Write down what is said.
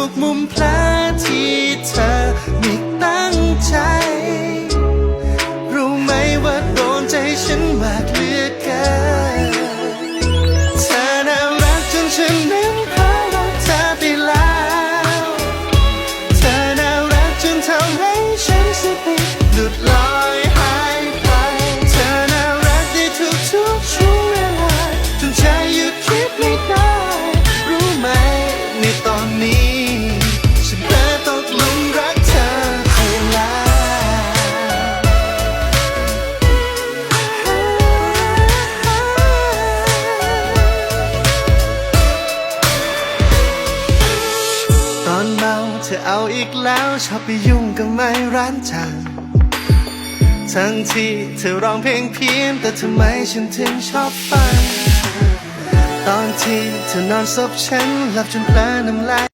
ทุกมุมแผลที่เธอไม่ตั้งใจ รู้ไหมว่าโดนใจฉันมากเหลือเกินเธอน่ารักจนฉันนั้นพารักเธอไปแล้ว เธอน่ารักจนทำให้ฉันสติหลุดลอย อนเมาเธอเอาอีกแล้วชอบไปยุ่งกับไม้ร้านจังทั้งที่เธอร้องเพลงเพี้ยนแต่ทำไมฉันถึงชอบฟังตอนที่เธอนอนซบฉันหลับจนเพลอน้ำลาย